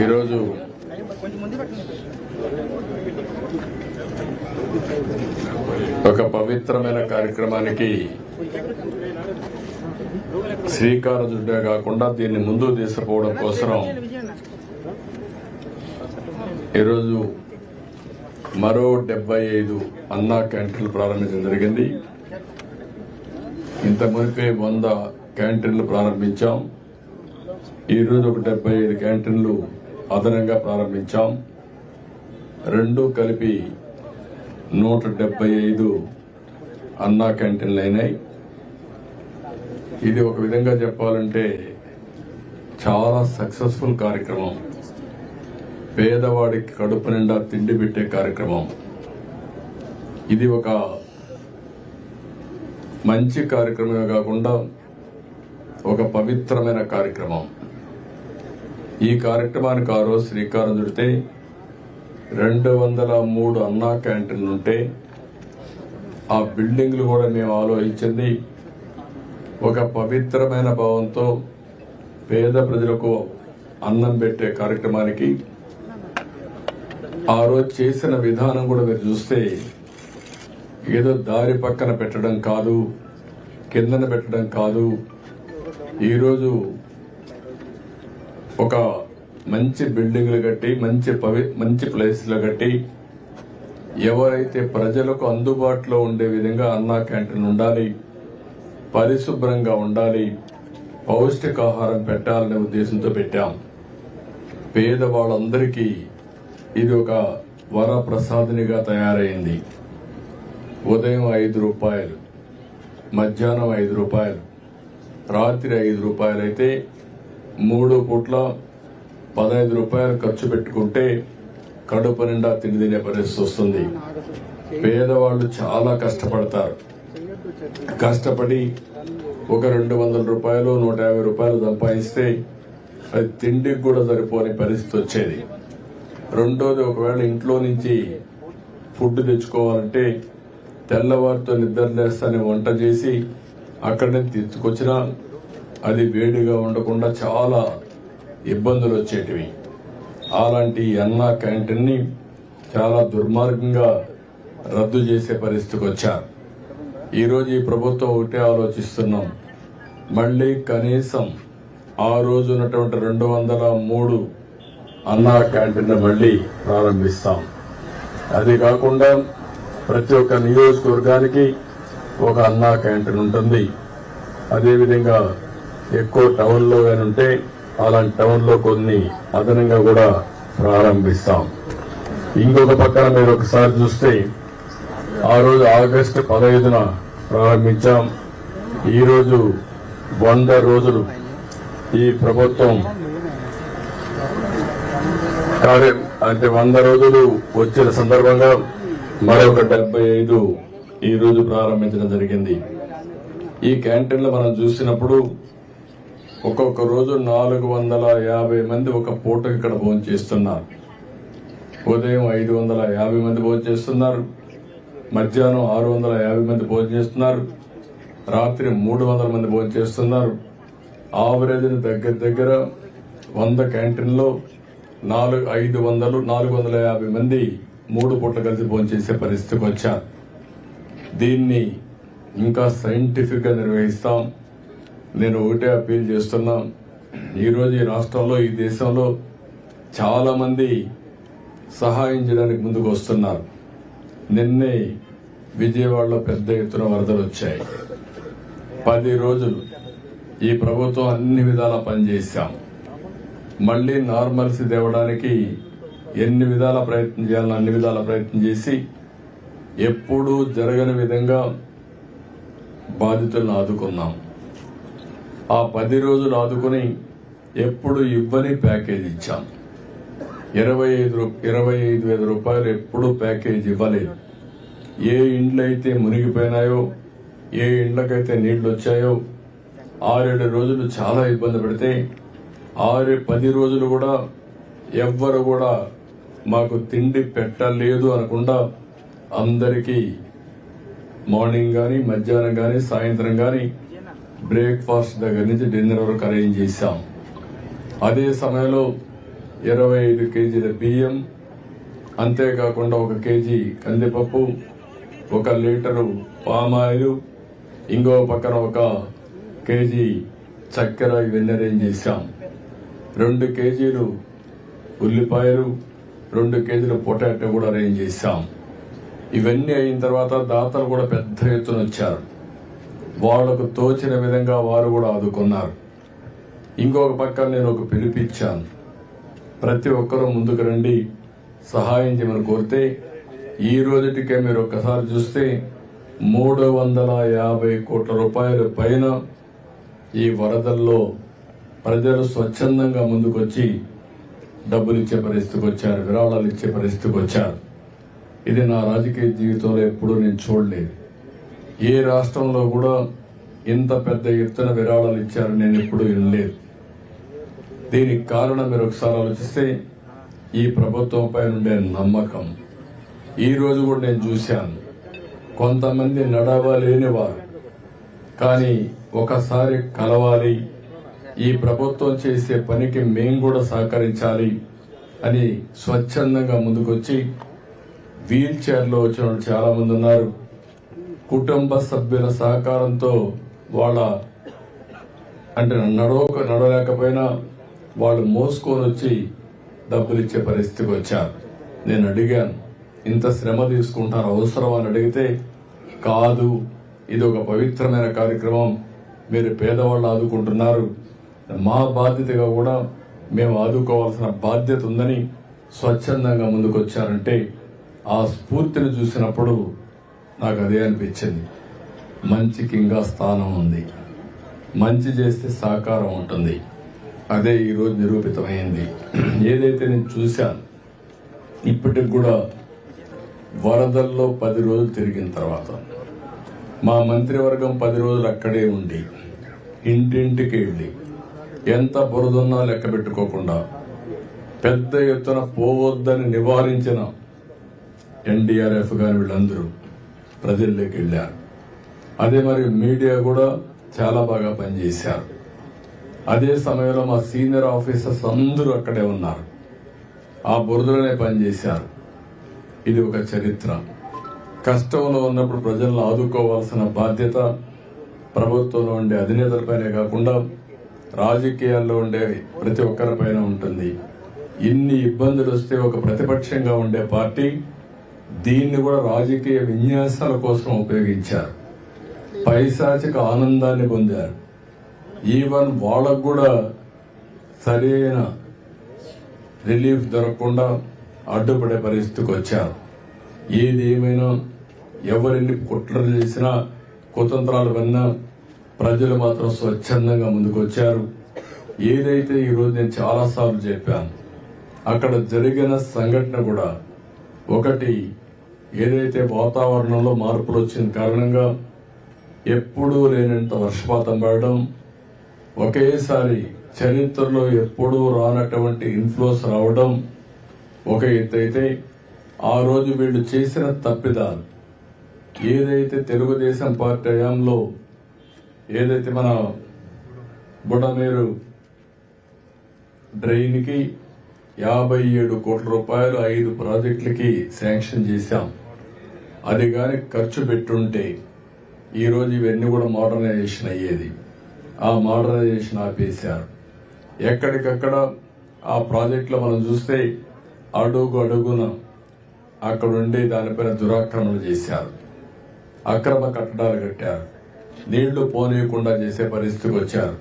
ఈరోజు ఒక పవిత్రమైన కార్యక్రమానికి శ్రీకార చుట్టే కాకుండా దీన్ని ముందు తీసుకుపోవడం కోసం ఈరోజు మరో డెబ్బై ఐదు అన్నా క్యాంటీన్లు ప్రారంభించడం జరిగింది. ఇంత మునిపే వంద క్యాంటీన్లు ప్రారంభించాం. ఈరోజు ఒక డెబ్బై ఐదు క్యాంటీన్లు అదనంగా ప్రారంభించాం. రెండు కలిపి నూట డెబ్బై ఐదు అన్నా క్యాంటీన్లు అయినాయి. ఇది ఒక విధంగా చెప్పాలంటే చాలా సక్సెస్ఫుల్ కార్యక్రమం. పేదవాడికి కడుపు నిండా తిండి పెట్టే కార్యక్రమం. ఇది ఒక మంచి కార్యక్రమమే కాకుండా ఒక పవిత్రమైన కార్యక్రమం. ఈ కార్యక్రమానికి ఆ రోజు శ్రీకారం చుడితే రెండు వందల మూడు అన్నా క్యాంటీన్లు ఉంటే ఆ బిల్డింగ్లు కూడా మేము ఆలోచించింది ఒక పవిత్రమైన భావంతో పేద ప్రజలకు అన్నం పెట్టే కార్యక్రమానికి. ఆ రోజు చేసిన విధానం కూడా మీరు చూస్తే ఏదో దారి పక్కన పెట్టడం కాదు కిందన పెట్టడం కాదు. ఈరోజు ఒక మంచి బిల్డింగ్లు కట్టి మంచి పవి మంచి ప్లేస్లు కట్టి ఎవరైతే ప్రజలకు అందుబాటులో ఉండే విధంగా అన్నా క్యాంటీన్ ఉండాలి పరిశుభ్రంగా ఉండాలి పౌష్టికాహారం పెట్టాలనే ఉద్దేశంతో పెట్టాం. పేదవాళ్ళందరికీ ఇది ఒక వరప్రసాదినిగా తయారైంది. ఉదయం ఐదు రూపాయలు మధ్యాహ్నం ఐదు రూపాయలు రాత్రి ఐదు రూపాయలైతే మూడు పూట్ల పదహైదు రూపాయలు ఖర్చు పెట్టుకుంటే కడుపు నిండా తిండి తినే పరిస్థితి వస్తుంది. పేదవాళ్ళు చాలా కష్టపడతారు. కష్టపడి ఒక రెండు వందల రూపాయలు నూట యాభై రూపాయలు సంపాదిస్తే అది తిండికి కూడా సరిపోని పరిస్థితి వచ్చేది. రెండోది ఒకవేళ ఇంట్లో నుంచి ఫుడ్ తెచ్చుకోవాలంటే తెల్లవారితో నిద్ర లేస్తానే వంట చేసి అక్కడి నుంచి తెచ్చుకొచ్చినా అది వేడిగా ఉండకుండా చాలా ఇబ్బందులు వచ్చేటివి. అలాంటి అన్నా క్యాంటీన్ని చాలా దుర్మార్గంగా రద్దు చేసే పరిస్థితికి వచ్చారు. ఈరోజు ఈ ప్రభుత్వం ఒకటే ఆలోచిస్తున్నాం. మళ్ళీ కనీసం ఆ రోజు ఉన్నటువంటి రెండు వందల మూడు అన్నా క్యాంటీన్ మళ్ళీ ప్రారంభిస్తాం. అది కాకుండా ప్రతి ఒక్క నియోజకవర్గానికి ఒక అన్నా క్యాంటీన్ ఉంటుంది. అదేవిధంగా ఎక్కువ టౌన్లో కానీ ఉంటే అలాంటి టౌన్లో కొన్ని అదనంగా కూడా ప్రారంభిస్తాం. ఇంకొక పక్కన మీరు ఒకసారి చూస్తే ఆ రోజు ఆగస్టు పదహైదున ప్రారంభించాం. ఈరోజు వంద రోజులు ఈ ప్రభుత్వం కార్యం అంటే వంద రోజులు వచ్చిన సందర్భంగా మరొక డెబ్బై ఐదు ఈ రోజు ప్రారంభించడం జరిగింది. ఈ క్యాంటీన్లో మనం చూసినప్పుడు ఒక్కొక్క రోజు నాలుగు వందల యాభై మంది ఒక పూట ఇక్కడ భోజనం చేస్తున్నారు. ఉదయం ఐదు వందల యాభై మంది భోజనం చేస్తున్నారు. మధ్యాహ్నం ఆరు వందల యాభై మంది భోజనం చేస్తున్నారు. రాత్రి మూడు వందల మంది భోజనం చేస్తున్నారు. ఆవరేజ్ దగ్గర దగ్గర వంద క్యాంటీన్లో నాలుగు ఐదు వందలు నాలుగు వందల యాభై మంది మూడు పూట్ల కలిసి భోజనం చేసే పరిస్థితికి వచ్చారు. దీన్ని ఇంకా సైంటిఫిక్గా నిర్వహిస్తాం. నేను ఒకటే అప్పీల్ చేస్తున్నా. ఈరోజు ఈ రాష్ట్రంలో ఈ దేశంలో చాలా మంది సహాయం చేయడానికి ముందుకు వస్తున్నారు. నిన్నే విజయవాడలో పెద్ద ఎత్తున వరదలు వచ్చాయి. పది రోజులు ఈ ప్రభుత్వం అన్ని విధాలా పనిచేశాం. మళ్ళీ నార్మల్సీ తేవడానికి ఎన్ని విధాల ప్రయత్నం చేయాలని అన్ని విధాల ప్రయత్నం చేసి ఎప్పుడూ జరగని విధంగా బాధితులను ఆదుకున్నాం. ఆ పది రోజులు ఆదుకుని ఎప్పుడు ఇవ్వని ప్యాకేజ్ ఇచ్చాం. ఇరవై ఐదు రూ- ఇరవై ఐదు వేల రూపాయలు ఎప్పుడు ప్యాకేజ్ ఇవ్వలేదు. ఏ ఇండ్లు అయితే మునిగిపోయినాయో ఏ ఇండ్లకైతే నీళ్ళు వచ్చాయో ఆరేడు రోజులు చాలా ఇబ్బంది పెడితే ఆరు పది రోజులు కూడా ఎవ్వరు కూడా మాకు తిండి పెట్టలేదు అనకుండా అందరికీ మార్నింగ్ కానీ మధ్యాహ్నం కానీ సాయంత్రం కానీ బ్రేక్ఫాస్ట్ దగ్గర నుంచి డిన్నర్ వరకు అరేంజ్ చేశాం. అదే సమయంలో ఇరవై ఐదు కేజీల బియ్యం అంతేకాకుండా ఒక కేజీ కందిపప్పు ఒక లీటరు పామాయిల్ ఇంకో పక్కన ఒక కేజీ చక్కెర ఇవన్నీ అరేంజ్ చేశాం. రెండు కేజీలు ఉల్లిపాయలు రెండు కేజీలు పొటాటో కూడా అరేంజ్ చేశాం. ఇవన్నీ అయిన తర్వాత దాతలు కూడా పెద్ద ఎత్తున వచ్చారు. వాళ్ళకు తోచిన విధంగా వారు కూడా ఆదుకున్నారు. ఇంకొక పక్క నేను ఒక పిలిపిచ్చాను. ప్రతి ఒక్కరూ ముందుకు రండి సహాయం చేయమని కోరితే ఈ రోజుటికే మీరు ఒక్కసారి చూస్తే మూడు వందల యాభై కోట్ల రూపాయల పైన ఈ వరదల్లో ప్రజలు స్వచ్ఛందంగా ముందుకొచ్చి డబ్బులు ఇచ్చే పరిస్థితికి వచ్చారు విరాళాలు ఇచ్చే పరిస్థితికి వచ్చారు. ఇది నా రాజకీయ జీవితంలో ఎప్పుడూ నేను చూడలేదు. ఏ రాష్ట్రంలో కూడా ఇంత పెద్ద ఎత్తున విరాళాలు ఇచ్చారని నేను ఎప్పుడూ వినలేదు. దీనికి కారణం మీరు ఒకసారి ఆలోచిస్తే ఈ ప్రభుత్వం పైన ఉండే నమ్మకం. ఈ రోజు కూడా నేను చూశాను. కొంతమంది నడవలేని వారు కానీ ఒకసారి కలవాలి ఈ ప్రభుత్వం చేసే పనికి మేం కూడా సహకరించాలి అని స్వచ్ఛందంగా ముందుకొచ్చి వీల్ చైర్లో వచ్చిన వాళ్ళు చాలా మంది ఉన్నారు. కుటుంబ సభ్యుల సహకారంతో వాళ్ళ అంటే నడవక నడవలేకపోయినా వాళ్ళు మోసుకొని వచ్చి డబ్బులు ఇచ్చే పరిస్థితికి వచ్చారు. నేను అడిగాను ఇంత శ్రమ తీసుకుంటారు అవసరం అని అడిగితే కాదు ఇది ఒక పవిత్రమైన కార్యక్రమం. మీరు పేదవాళ్ళు ఆదుకుంటున్నారు. మా బాధ్యతగా కూడా మేము ఆదుకోవాల్సిన బాధ్యత ఉందని స్వచ్ఛందంగా ముందుకొచ్చారంటే ఆ స్ఫూర్తిని చూసినప్పుడు నాకు అదే అనిపించింది. మంచికి ఇంకా స్థానం ఉంది. మంచి చేస్తే సహకారం ఉంటుంది. అదే ఈరోజు నిరూపితమైంది. ఏదైతే నేను చూశాను ఇప్పటికి కూడా వరదల్లో పది రోజులు తిరిగిన తర్వాత మా మంత్రివర్గం పది రోజులు అక్కడే ఉండి ఇంటింటికి వెళ్ళి ఎంత బురదున్నా లెక్క పెట్టుకోకుండా పెద్ద ఎత్తున పోవద్దని నివారించిన ఎన్డీఆర్ఎఫ్ గారు వీళ్ళందరూ ప్రజల్లోకి వెళ్ళారు అదే మరి మీడియా కూడా చాలా బాగా పనిచేశారు. అదే సమయంలో మా సీనియర్ ఆఫీసర్స్ అందరూ అక్కడే ఉన్నారు. ఆ బురదలోనే పనిచేశారు. ఇది ఒక చరిత్ర. కష్టంలో ఉన్నప్పుడు ప్రజలను ఆదుకోవాల్సిన బాధ్యత ప్రభుత్వంలో ఉండే అధినేతలపైనే కాకుండా రాజకీయాల్లో ఉండే ప్రతి ఒక్కరిపైన ఉంటుంది. ఇన్ని ఇబ్బందులు వస్తే ఒక ప్రతిపక్షంగా ఉండే పార్టీ దీన్ని కూడా రాజకీయ విన్యాసాల కోసం ఉపయోగించారు. పైశాచిక ఆనందాన్ని పొందారు. ఈవెన్ వాళ్ళకు కూడా సరైన రిలీఫ్ దొరకకుండా అడ్డుపడే పరిస్థితికి వచ్చారు. ఏది ఏమైనా ఎవరెన్ని కుట్రలు చేసినా కుతంత్రాలు విన్నా ప్రజలు మాత్రం స్వచ్ఛందంగా ముందుకొచ్చారు. ఏదైతే ఈరోజు నేను చాలాసార్లు చెప్పాను అక్కడ జరిగిన సంఘటన కూడా ఒకటి ఏదైతే వాతావరణంలో మార్పులు వచ్చిన కారణంగా ఎప్పుడూ లేనంత వర్షపాతం పడడం ఒకేసారి చరిత్రలో ఎప్పుడూ రానటువంటి ఇన్ఫ్లోస్ రావడం ఒక ఎత్తైతే అయితే ఆ రోజు వీళ్ళు చేసిన తప్పిదాలు. ఏదైతే తెలుగుదేశం పార్టీ హయాంలో ఏదైతే మన బుడమేరు డ్రైన్కి యాభై ఏడు కోట్ల రూపాయలు ఐదు ప్రాజెక్టులకి శాంక్షన్ చేశాం. అది కానీ ఖర్చు పెట్టుంటే ఈరోజు ఇవన్నీ కూడా మోడర్నైజేషన్ అయ్యేది. ఆ మోడర్నైజేషన్ ఆపేశారు. ఎక్కడికక్కడ ఆ ప్రాజెక్టులో మనం చూస్తే అడుగు అడుగున అక్కడ ఉండి దానిపైన దురాక్రమణలు చేశారు. అక్రమ కట్టడాలు కట్టారు. నీళ్ళు పోనీయకుండా చేసే పరిస్థితికి వచ్చారు.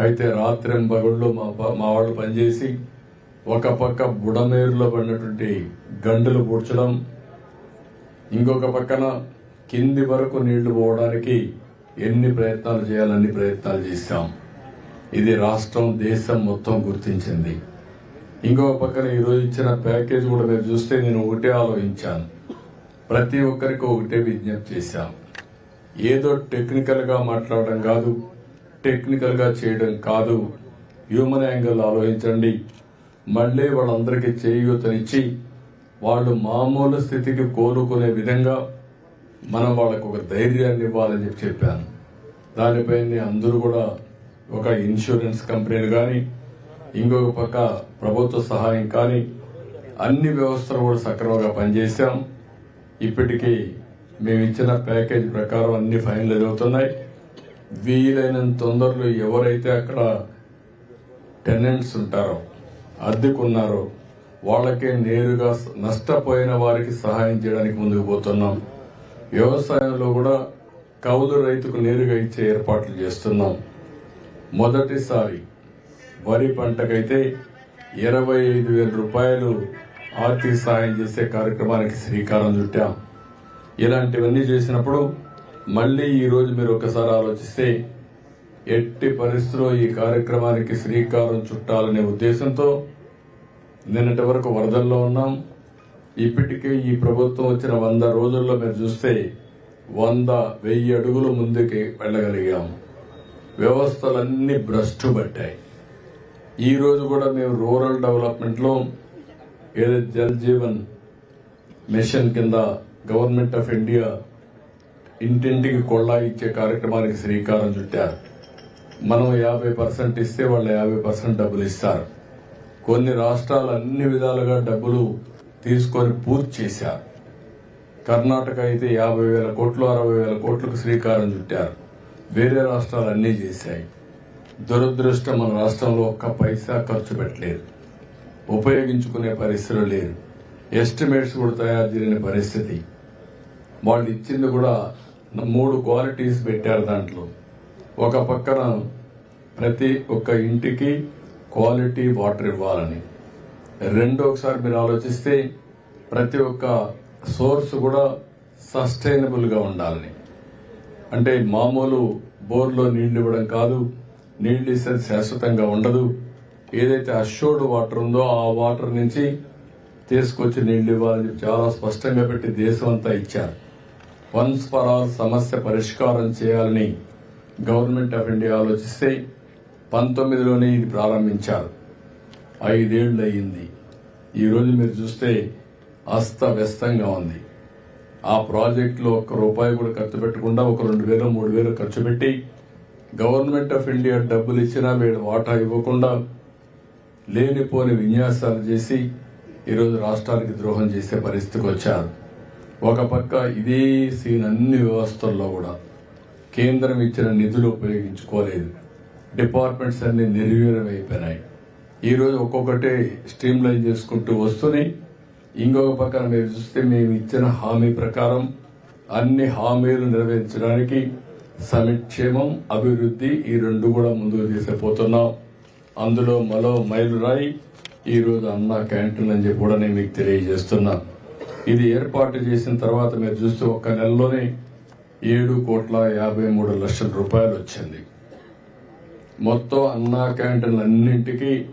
అయితే రాత్రింబగుళ్ళు మా మా వాళ్ళు పనిచేసి ఒక పక్క బుడమేరులో పడినటువంటి గండులు పూడ్చడం ఇంకొక పక్కన కింది వరకు నీళ్ళు పోవడానికి ఎన్ని ప్రయత్నాలు చేయాలని ప్రయత్నాలు చేశాం. ఇది రాష్ట్రం దేశం మొత్తం గుర్తించింది. ఇంకొక పక్కన ఈరోజు ఇచ్చిన ప్యాకేజ్ కూడా మీరు చూస్తే నేను ఒకటే ఆలోచించాను. ప్రతి ఒక్కరికి ఒకటే విజ్ఞప్తి చేశాం. ఏదో టెక్నికల్గా మాట్లాడడం కాదు టెక్నికల్గా చేయడం కాదు. హ్యూమన్ యాంగిల్ ఆలోచించండి. మళ్ళీ వాళ్ళందరికీ చేయూతనిచ్చి వాళ్ళు మామూలు స్థితికి కోలుకునే విధంగా మనం వాళ్ళకు ఒక ధైర్యాన్ని ఇవ్వాలని చెప్పి చెప్పాను. దానిపై అందరూ కూడా ఒక ఇన్సూరెన్స్ కంపెనీలు కానీ ఇంకొక పక్క ప్రభుత్వ సహాయం కానీ అన్ని వ్యవస్థలు కూడా సక్రమంగా పనిచేశాం. ఇప్పటికీ మేము ఇచ్చిన ప్యాకేజ్ ప్రకారం అన్ని ఫైనల్ అవుతున్నాయి వీలైనంత తొందరలో ఎవరైతే అక్కడ టెనెంట్స్ ఉంటారో అద్దెకున్నారో వాళ్ళకే నేరుగా నష్టపోయిన వారికి సహాయం చేయడానికి ముందుకు పోతున్నాం. వ్యవసాయంలో కూడా కౌలు రైతుకు నేరుగా ఇచ్చే ఏర్పాట్లు చేస్తున్నాం. మొదటిసారి వరి పంటకైతే ఇరవై ఐదు వేల రూపాయలు ఆర్థిక సాయం చేసే కార్యక్రమానికి శ్రీకారం చుట్టాం. ఇలాంటివన్నీ చేసినప్పుడు మళ్ళీ ఈ రోజు మీరు ఒకసారి ఆలోచిస్తే ఎట్టి పరిస్థితుల్లో ఈ కార్యక్రమానికి శ్రీకారం చుట్టాలనే ఉద్దేశంతో నిన్నటి వరకు వరదల్లో ఉన్నాం. ఇప్పటికే ఈ ప్రభుత్వం వచ్చిన వంద రోజుల్లో మీరు చూస్తే వంద వెయ్యి అడుగులు ముందుకి వెళ్ళగలిగాం. వ్యవస్థలన్నీ భ్రష్టు పట్టాయి ఈరోజు కూడా మేము రూరల్ డెవలప్మెంట్లో ఏదో ఏదైతే జల్ జీవన్ మిషన్ కింద గవర్నమెంట్ ఆఫ్ ఇండియా ఇంటింటికి కొళ్ళా ఇచ్చే కార్యక్రమానికి శ్రీకారం చుట్టారు. మనం యాభై పర్సెంట్ ఇస్తే వాళ్ళు యాభై పర్సెంట్ డబ్బులు ఇస్తారు. కొన్ని రాష్ట్రాలు అన్ని విధాలుగా డబ్బులు తీసుకొని పూర్తి చేశారు. కర్ణాటక అయితే యాభై వేల కోట్లు అరవై వేల కోట్లకు శ్రీకారం చుట్టారు. వేరే రాష్ట్రాలు అన్నీ చేశాయి. దురదృష్టం మన రాష్ట్రంలో ఒక్క పైసా ఖర్చు పెట్టలేదు. ఉపయోగించుకునే పరిస్థితులు లేదు ఎస్టిమేట్స్ కూడా తయారు చేయని పరిస్థితి. వాళ్ళు ఇచ్చింది కూడా మూడు క్వాలిటీస్ పెట్టారు దాంట్లో. ఒక పక్కన ప్రతి ఒక్క ఇంటికి క్వాలిటీ వాటర్ ఇవ్వాలని. రెండో ఒకసారి మీరు ఆలోచిస్తే ప్రతి ఒక్క సోర్స్ కూడా సస్టైనబుల్గా ఉండాలని. అంటే మామూలు బోర్లో నీళ్ళు ఇవ్వడం కాదు నీళ్ళు ఇస్తే శాశ్వతంగా ఉండదు. ఏదైతే అష్యూర్డ్ వాటర్ ఉందో ఆ వాటర్ నుంచి తీసుకొచ్చి నీళ్ళు ఇవ్వాలని చాలా స్పష్టంగా పెట్టి దేశం అంతా ఇచ్చారు. వన్స్ ఫర్ ఆల్ సమస్య పరిష్కారం చేయాలని గవర్నమెంట్ ఆఫ్ ఇండియా ఆలోచిస్తే పంతొమ్మిదిలోనే ఇది ప్రారంభించారు. ఐదేళ్ళు అయ్యింది ఈరోజు మీరు చూస్తే అస్తవ్యస్తంగా ఉంది. ఆ ప్రాజెక్టులో ఒక్క రూపాయి కూడా ఖర్చు పెట్టకుండా ఒక రెండు వేలు మూడు వేలు ఖర్చు పెట్టి గవర్నమెంట్ ఆఫ్ ఇండియా డబ్బులు ఇచ్చినా వీడు వాటా ఇవ్వకుండా లేనిపోని విన్యాసాలు చేసి ఈరోజు రాష్ట్రానికి ద్రోహం చేసే పరిస్థితికి వచ్చారు. ఒక పక్క ఇదే సీన్ అన్ని వ్యవస్థల్లో కూడా కేంద్రం ఇచ్చిన నిధులు ఉపయోగించుకోలేదు. డిపార్ట్మెంట్స్ అన్ని నిర్వీర్యం అయిపోయినాయి. ఈ ఒక్కొక్కటి స్ట్రీమ్ లైన్ చేసుకుంటూ వస్తున్నాయి. ఇంకొక పక్కన మీరు చూస్తే మేము ఇచ్చిన హామీ ప్రకారం అన్ని హామీలు నెరవేర్చడానికి సమక్షేమం అభివృద్ధి ఈ రెండు కూడా ముందుకు తీసుకుపోతున్నాం. అందులో మరో మైలురాయి ఈ రోజు అన్న క్యాంటీన్ అని చెప్పి కూడా నేను మీకు తెలియజేస్తున్నా. ఇది ఏర్పాటు చేసిన తర్వాత మీరు చూస్తే ఒక్క నెలలోనే ఏడు కోట్ల యాభై మూడు లక్షల రూపాయలు వచ్చింది. మొత్తం అన్నా క్యాంటీన్ అన్నింటికి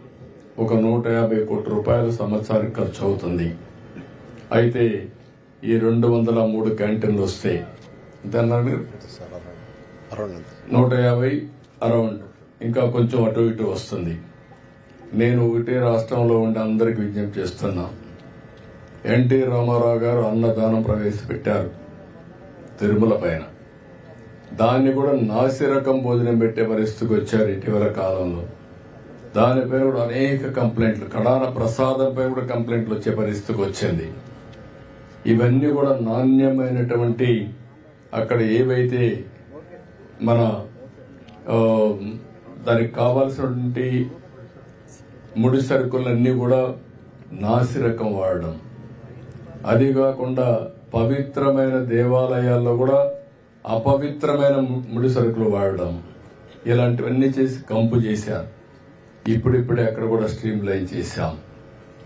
ఒక నూట యాభై కోట్ల రూపాయలు సంవత్సరానికి ఖర్చు అవుతుంది. అయితే ఈ రెండు వందల మూడు క్యాంటీన్లు వస్తే నూట యాభై అరౌండ్. ఇంకా కొంచెం అటు ఇటు వస్తుంది. నేను ఒకటే రాష్ట్రంలో ఉండి అందరికి విజ్ఞప్తి చేస్తున్నా. ఎన్టీ రామారావు గారు అన్నదానం ప్రవేశపెట్టారు తిరుమల పైన. దాన్ని కూడా నాసిరకం భోజనం పెట్టే పరిస్థితికి వచ్చారు ఇటీవల కాలంలో. దానిపైన కూడా అనేక కంప్లైంట్లు కడాన ప్రసాదంపై కూడా కంప్లైంట్లు వచ్చే పరిస్థితికి వచ్చింది. ఇవన్నీ కూడా నాణ్యమైనటువంటి అక్కడ ఏవైతే మన దానికి కావాల్సినటువంటి ముడి సరుకులన్నీ కూడా నాసిరకం వాడడం. అది కాకుండా పవిత్రమైన దేవాలయాల్లో కూడా అపవిత్రమైన ముడి సరుకులు వాడడం. ఇలాంటివన్నీ చేసి కంపు చేశారు. ఇప్పుడిప్పుడే అక్కడ కూడా స్ట్రీమ్ లైన్ చేశాం.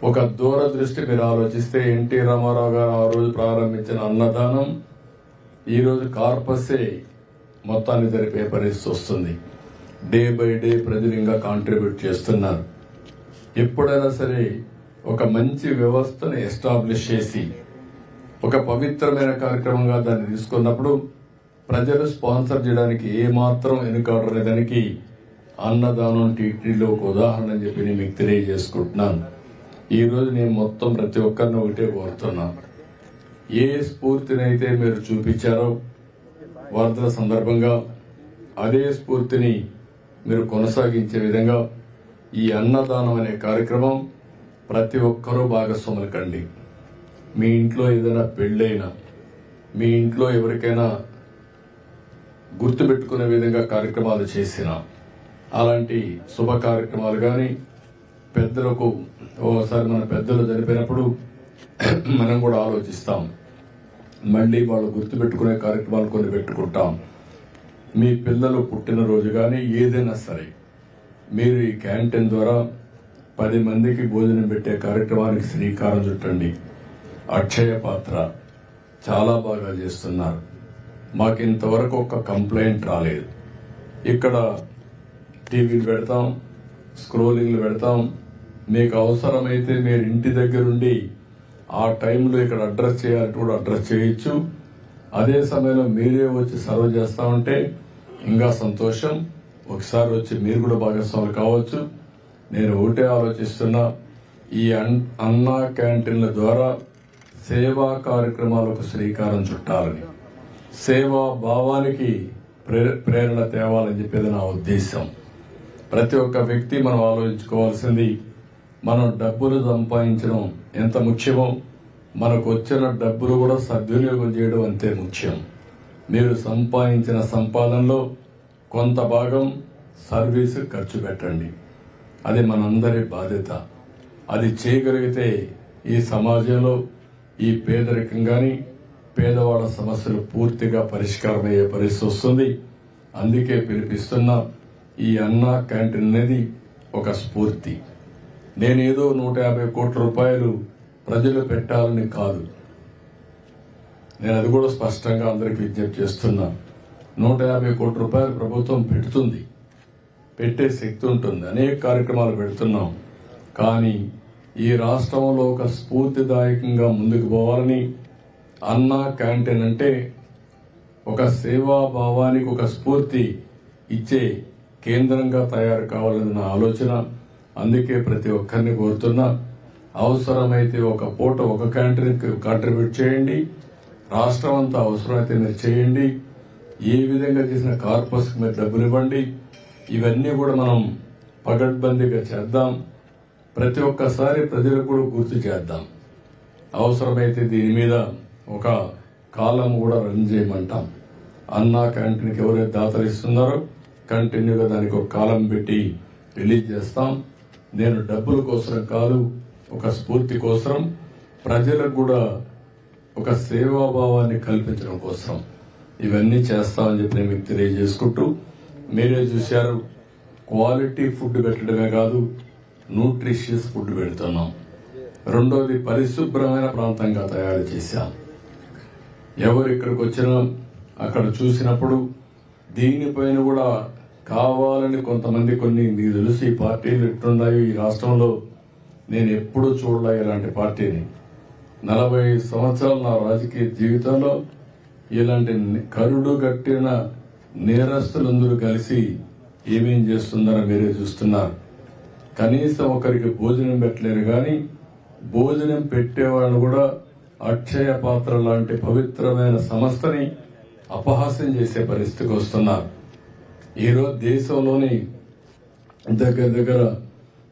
ఒక దూరదృష్టి మీరు ఆలోచిస్తే ఎన్టీ రామారావు గారు ఆ రోజు ప్రారంభించిన అన్నదానం ఈరోజు కార్పసే మొత్తాన్ని జరిపే పరిస్థితి వస్తుంది. డే బై డే ప్రజలు ఇంకా కాంట్రిబ్యూట్ చేస్తున్నారు. ఎప్పుడైనా సరే ఒక మంచి వ్యవస్థను ఎస్టాబ్లిష్ చేసి ఒక పవిత్రమైన కార్యక్రమంగా దాన్ని తీసుకున్నప్పుడు ప్రజలు స్పాన్సర్ చేయడానికి ఏమాత్రం మాత్రం దానికి అన్నదానం టీటీలో ఒక ఉదాహరణ అని చెప్పి నేను మీకు తెలియజేసుకుంటున్నాను. ఈ రోజు నేను మొత్తం ప్రతి ఒక్కరిని ఒకటే కోరుతున్నాను ఏ స్ఫూర్తినైతే మీరు చూపించారో వరదల సందర్భంగా అదే స్ఫూర్తిని మీరు కొనసాగించే విధంగా ఈ అన్నదానం అనే కార్యక్రమం ప్రతి ఒక్కరూ భాగస్వాములు కండి. మీ ఇంట్లో ఏదైనా పెళ్ళైనా మీ ఇంట్లో ఎవరికైనా గుర్తుపెట్టుకునే విధంగా కార్యక్రమాలు చేసిన అలాంటి శుభ కార్యక్రమాలు కానీ పెద్దలకు ఓసారి మన పెద్దలు జరిపినప్పుడు మనం కూడా ఆలోచిస్తాం. మళ్ళీ వాళ్ళు గుర్తుపెట్టుకునే కార్యక్రమాలు కొన్ని పెట్టుకుంటాం. మీ పిల్లలు పుట్టినరోజు కానీ ఏదైనా సరే మీరు ఈ క్యాంటీన్ ద్వారా పది మందికి భోజనం పెట్టే కార్యక్రమానికి శ్రీకారం చుట్టండి. అక్షయ పాత్ర చాలా బాగా చేస్తున్నారు. మాకు ఇంతవరకు ఒక కంప్లైంట్ రాలేదు. ఇక్కడ టీవీలు పెడతాం స్క్రోలింగ్లు పెడతాం. మీకు అవసరమైతే మీరు ఇంటి దగ్గరుండి ఆ టైంలో ఇక్కడ అడ్రస్ చేయాలంటే కూడా అడ్రస్ చేయొచ్చు. అదే సమయంలో మీరే వచ్చి సర్వ్ చేస్తా ఉంటే ఇంకా సంతోషం. ఒకసారి వచ్చి మీరు కూడా భాగస్వాములు కావచ్చు. నేను ఒకటే ఆలోచిస్తున్నా ఈ అన్- అన్నా క్యాంటీన్ల ద్వారా సేవా కార్యక్రమాలకు శ్రీకారం చుట్టాలని. సేవా భావానికి ప్రే- ప్రేరణ తేవాలని చెప్పేది నా ఉద్దేశం. ప్రతి ఒక్క వ్యక్తి మనం ఆలోచించుకోవాల్సింది మనం డబ్బులు సంపాదించడం ఎంత ముఖ్యమో మనకు వచ్చిన డబ్బులు కూడా సద్వినియోగం చేయడం అంతే ముఖ్యం. మీరు సంపాదించిన సంపాదనలో కొంత భాగం సర్వీసు ఖర్చు పెట్టండి. అది మనందరి బాధ్యత. అది చేయగలిగితే ఈ సమాజంలో ఈ పేదరికం కానీ పేదవాళ్ళ సమస్యలు పూర్తిగా పరిష్కారం అయ్యే పరిస్థితి వస్తుంది. అందుకే పిలిపిస్తున్నా ఈ అన్నా క్యాంటీన్ అనేది ఒక స్ఫూర్తి. నేనేదో నూట యాభై కోట్ల రూపాయలు ప్రజలు పెట్టాలని కాదు. నేను అది కూడా స్పష్టంగా అందరికి విజ్ఞప్తి చేస్తున్నా. నూట యాభై కోట్ల రూపాయలు ప్రభుత్వం పెడుతుంది. పెట్టే శక్తి ఉంటుంది. అనేక కార్యక్రమాలు పెడుతున్నాం. కానీ ఈ రాష్ట్రంలో ఒక స్ఫూర్తిదాయకంగా ముందుకు పోవాలని అన్నా క్యాంటీన్ అంటే ఒక సేవా భావానికి ఒక స్ఫూర్తి ఇచ్చే కేంద్రంగా తయారు కావాలని నా ఆలోచన అందుకే ప్రతి ఒక్కరిని కోరుతున్నా. అవసరమైతే ఒక పూట ఒక క్యాంటీన్ కాంట్రిబ్యూట్ చేయండి. రాష్ట్రం అంతా అవసరమైతే మీరు చేయండి. ఏ విధంగా చేసిన కార్పస్ మీరు డబ్బులు ఇవ్వండి. ఇవన్నీ కూడా మనం పగడ్బందీగా చేద్దాం. ప్రతి ఒక్కసారి ప్రజలకు కూడా గుర్తు చేద్దాం. అవసరమైతే దీని మీద ఒక కాలం కూడా రన్ చేయమంటాం. అన్నా క్యాంటీన్కి ఎవరైతే దాతలు ఇస్తున్నారో కంటిన్యూగా దానికి ఒక కాలం పెట్టి రిలీజ్ చేస్తాం. నేను డబ్బుల కోసం కాదు ఒక స్ఫూర్తి కోసం ప్రజలకు కూడా ఒక సేవాభావాన్ని కల్పించడం కోసం ఇవన్నీ చేస్తామని చెప్పి నేను మీకు తెలియజేసుకుంటూ మీరే చూశారు క్వాలిటీ ఫుడ్ పెట్టడమే కాదు న్యూట్రిషియస్ ఫుడ్ పెడుతున్నాం. రెండోది పరిశుభ్రమైన ప్రాంతంగా తయారు చేశాం. ఎవరు ఇక్కడికి వచ్చినా అక్కడ చూసినప్పుడు దీనిపైన కూడా కావాలని కొంతమంది కొన్ని మీకు తెలుసు ఈ పార్టీలు ఎట్లున్నాయో ఈ రాష్ట్రంలో నేను ఎప్పుడూ చూడలే ఇలాంటి పార్టీని. నలభై సంవత్సరాల నా రాజకీయ జీవితంలో ఇలాంటి కరుడు గట్టిన నేరస్తులందరూ కలిసి ఏమేం చేస్తున్నారో మీరే చూస్తున్నారు. కనీసం ఒకరికి భోజనం పెట్టలేరు కానీ భోజనం పెట్టేవాళ్ళు కూడా అక్షయ పాత్ర లాంటి పవిత్రమైన సంస్థని అపహాస్యం చేసే పరిస్థితికి వస్తున్నారు. ఈరోజు దేశంలోని దగ్గర దగ్గర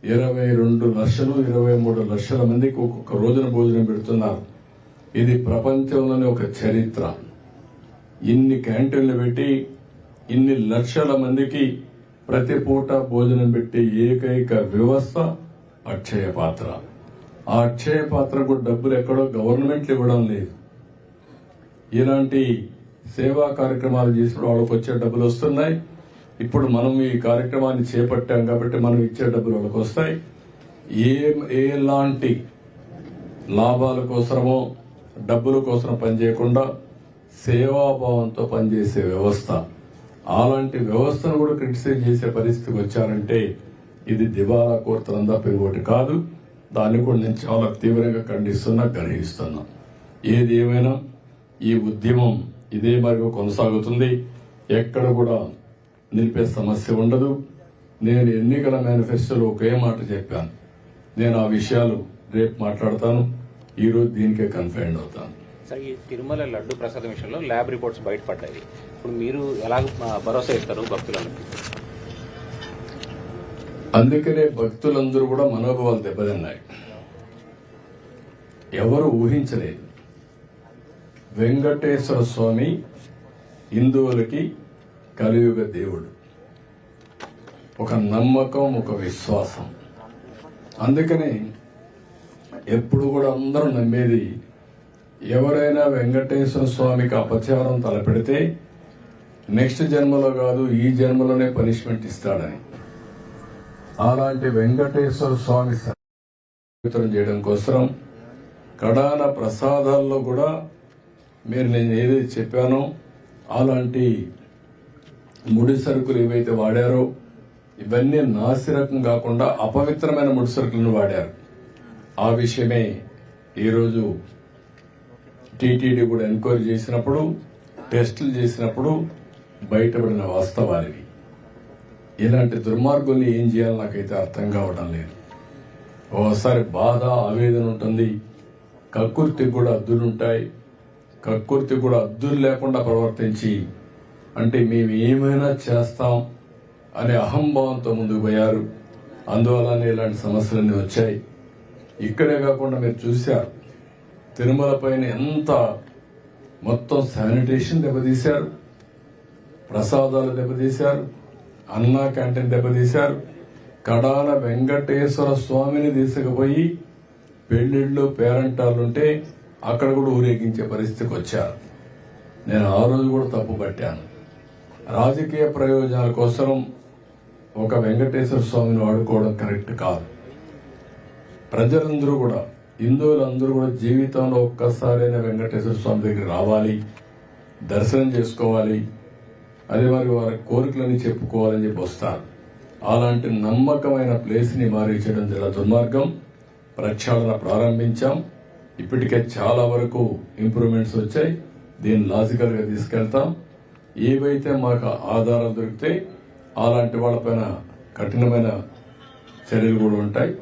ఇరవై రెండు లక్షలు ఇరవై మూడు లక్షల మందికి ఒక్కొక్క రోజున భోజనం పెడుతున్నారు. ఇది ప్రపంచంలోని ఒక చరిత్ర. ఇన్ని క్యాంటీన్లు పెట్టి ఇన్ని లక్షల మందికి ప్రతి పూట భోజనం పెట్టే ఏకైక వ్యవస్థ అక్షయ పాత్ర. ఆ అక్షయ పాత్రకు డబ్బులు ఎక్కడో గవర్నమెంట్లు ఇవ్వడం లేదు. ఇలాంటి సేవా కార్యక్రమాలు చేసిన వాళ్ళకి వచ్చే డబ్బులు వస్తున్నాయి. ఇప్పుడు మనం ఈ కార్యక్రమాన్ని చేపట్టాం కాబట్టి మనం ఇచ్చే డబ్బులు వాళ్ళకి వస్తాయి. ఏ ఎలాంటి లాభాల కోసమో డబ్బుల కోసం పనిచేయకుండా సేవాభావంతో పనిచేసే వ్యవస్థ. అలాంటి వ్యవస్థను కూడా క్రిటిసైజ్ చేసే పరిస్థితికి వచ్చారంటే ఇది దివాలా కోరుతనం తప్ప కాదు. దాన్ని కూడా నేను చాలా తీవ్రంగా ఖండిస్తున్నా గ్రహిస్తున్నా. ఏది ఏమైనా ఈ ఉద్యమం ఇదే మరి కొనసాగుతుంది. ఎక్కడ కూడా నిలిపే సమస్య ఉండదు. నేను ఎన్నికల మేనిఫెస్టోలో ఒకే మాట చెప్పాను. నేను ఆ విషయాలు రేపు మాట్లాడతాను. ఈరోజు దీనికే కన్ఫైండ్ అవుతాను. సార్ ఈ తిరుమల లడ్డు ప్రసాదం విషయంలో ల్యాబ్ రిపోర్ట్స్ బయటపడ్డాయి. ఇప్పుడు మీరు ఎలా భరోసా ఇస్తారు భక్తులకు అందుకనే భక్తులందరూ కూడా మనోభావాలు దెబ్బతిన్నాయి. ఎవరు ఊహించలేదు. వెంకటేశ్వర స్వామి హిందువులకి కలియుగ దేవుడు. ఒక నమ్మకం ఒక విశ్వాసం. అందుకని ఎప్పుడు కూడా అందరూ నమ్మేది ఎవరైనా వెంకటేశ్వర స్వామికి అపచారం తలపెడితే నెక్స్ట్ జన్మలో కాదు ఈ జన్మలోనే పనిష్మెంట్ ఇస్తాడని. అలాంటి వెంకటేశ్వర స్వామి పవిత్రం చేయడం కోసం కడాన ప్రసాదాల్లో కూడా మీరు నేను ఏదైతే చెప్పానో అలాంటి ముడి సరుకులు ఏవైతే వాడారో ఇవన్నీ నాసిరకం కాకుండా అపవిత్రమైన ముడి సరుకులను వాడారు. ఆ విషయమే ఈరోజు టీటీడీ కూడా ఎంక్వైరీ చేసినప్పుడు టెస్టులు చేసినప్పుడు బయటపడిన వాస్తవాలివి. ఇలాంటి దుర్మార్గుల్ని ఏం చేయాలో నాకైతే అర్థం కావడం లేదు. ఓసారి బాధ ఆవేదన ఉంటుంది. కక్కుర్తి కూడా అద్దులుంటాయి. కక్కుర్తి కూడా అద్దులు లేకుండా ప్రవర్తించి అంటే మేము ఏమైనా చేస్తాం అనే అహంభావంతో ముందుకు పోయారు. అందువల్లనే ఇలాంటి సమస్యలన్నీ వచ్చాయి. ఇక్కడే కాకుండా మీరు చూశారు తిరుమల పైన ఎంత మొత్తం శానిటేషన్ దెబ్బతీశారు ప్రసాదాలు దెబ్బతీశారు అన్నా క్యాంటీన్ దెబ్బతీశారు. కడాల వెంకటేశ్వర స్వామిని తీసుకుపోయి పెళ్ళిళ్ళు పేరంటాలుంటే అక్కడ కూడా ఊరేగించే పరిస్థితికి వచ్చారు. నేను ఆ రోజు కూడా తప్పు పట్టాను. రాజకీయ ప్రయోజనాల కోసం ఒక వెంకటేశ్వర స్వామిని వాడుకోవడం కరెక్ట్ కాదు. ప్రజలందరూ కూడా హిందువులందరూ కూడా జీవితంలో ఒక్కసారైనా వెంకటేశ్వర స్వామి దగ్గర రావాలి దర్శనం చేసుకోవాలి అదే మరి వారి కోరికలని చెప్పుకోవాలని చెప్పి వస్తారు. అలాంటి నమ్మకమైన ప్లేస్ని మారించడం చాలా దుర్మార్గం. ప్రక్షాళన ప్రారంభించాం. ఇప్పటికే చాలా వరకు ఇంప్రూవ్మెంట్స్ వచ్చాయి. దీన్ని లాజికల్గా తీసుకెళ్తాం. ఏవైతే మాకు ఆధారాలు దొరికితే అలాంటి వాళ్ళపైన కఠినమైన చర్యలు కూడా ఉంటాయి.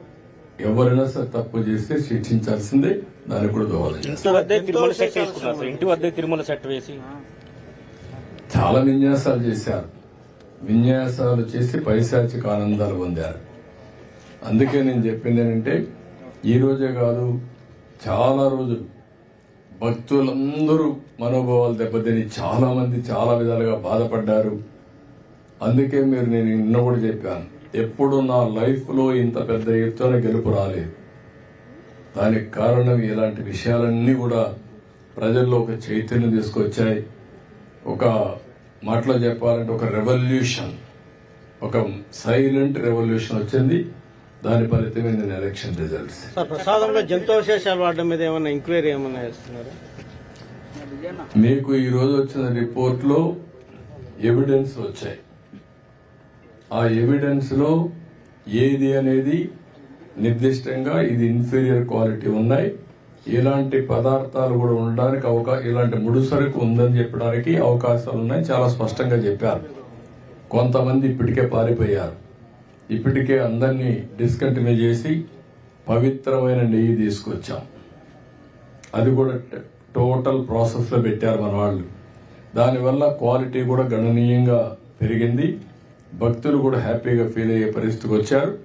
ఎవరైనా సరే తప్పు చేస్తే శిక్షించాల్సిందే. దానికి కూడా దోహదం ఇంటి వద్దే తిరుమల సెట్ వేసి. చాలా విన్యాసాలు చేశారు. విన్యాసాలు చేసి పైశాచిక ఆనందాలు పొందారు. అందుకే నేను చెప్పింది ఏంటంటే ఈరోజే కాదు చాలా రోజులు. భక్తులందరూ మనోభావాలు దెబ్బతిని చాలా మంది చాలా విధాలుగా బాధపడ్డారు. అందుకే మీరు నేను నిన్న కూడా చెప్పాను ఎప్పుడు నా లైఫ్లో ఇంత పెద్ద ఎత్తున గెలుపు రాలేదు. దానికి కారణం ఇలాంటి విషయాలన్నీ కూడా ప్రజల్లో ఒక చైతన్యం తీసుకొచ్చాయి. ఒక మాటలో చెప్పాలంటే ఒక రెవల్యూషన్ ఒక సైలెంట్ రెవల్యూషన్ వచ్చింది. దాని ఫలితమే నేను ఎలక్షన్ రిజల్ట్స్ ప్రసాదంలో జంతువశేషాలు వాడడం మీద ఏమైనా ఎంక్వైరీ ఏమైనా చేస్తున్నారు? మీకు ఈ రోజు వచ్చిన రిపోర్ట్లో ఎవిడెన్స్ వచ్చాయి. ఆ ఎవిడెన్స్లో ఏది అనేది నిర్దిష్టంగా ఇది ఇన్ఫీరియర్ క్వాలిటీ ఉన్నాయి. ఇలాంటి పదార్థాలు కూడా ఉండడానికి అవకాశం ఇలాంటి ముడుసరుకు ఉందని చెప్పడానికి అవకాశాలు ఉన్నాయి చాలా స్పష్టంగా చెప్పారు. కొంతమంది ఇప్పటికే పారిపోయారు. ఇప్పటికే అందరినీ డిస్కంటిన్యూ చేసి పవిత్రమైన నెయ్యి తీసుకొచ్చాం. అది కూడా టోటల్ ప్రాసెస్లో పెట్టారు మన వాళ్ళు. దానివల్ల క్వాలిటీ కూడా గణనీయంగా పెరిగింది. భక్తులు కూడా హ్యాపీగా ఫీల్ అయ్యే పరిస్థితికి వచ్చారు.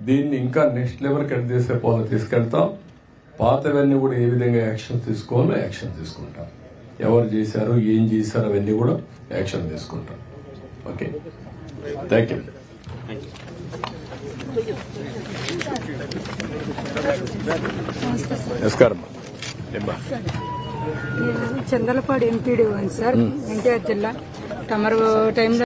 దీన్ని ఇంకా నెక్స్ట్ లెవెల్ కట్ చేసే పోలు తీసుకెళ్తాం. పాతవన్నీ కూడా ఏ విధంగా యాక్షన్ తీసుకోవాలో యాక్షన్ తీసుకుంటాం. ఎవరు చేశారు ఏం చేశారు అవన్నీ కూడా యాక్షన్ తీసుకుంటాం. ఓకే? థ్యాంక్ యూ నమస్కారం. చందలపాడు ఎంపీడీ సార్ ఎన్టీఆర్ జిల్లా. తమరు టైంలో